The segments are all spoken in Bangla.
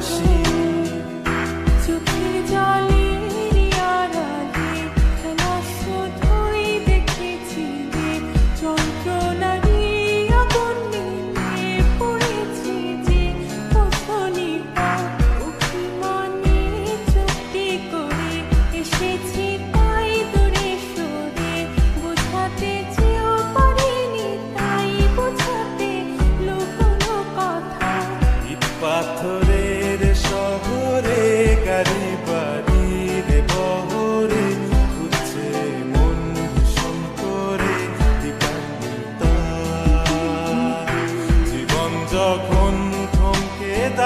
she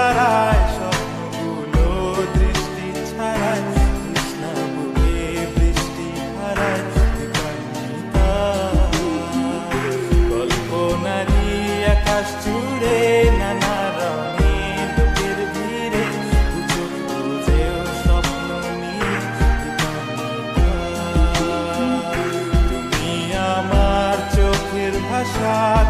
ছাড়ায়, স্বপ্নগুলো দৃষ্টি ছাড়ায় কৃষ্ণা বুকে বৃষ্টি হারায় কল্পনারি আকাশ জুড়ে নানা রঙে লোকের ভিড়ে বুঝেও স্বপ্ন নিয়ে তুমি আমার চোখের ভাষা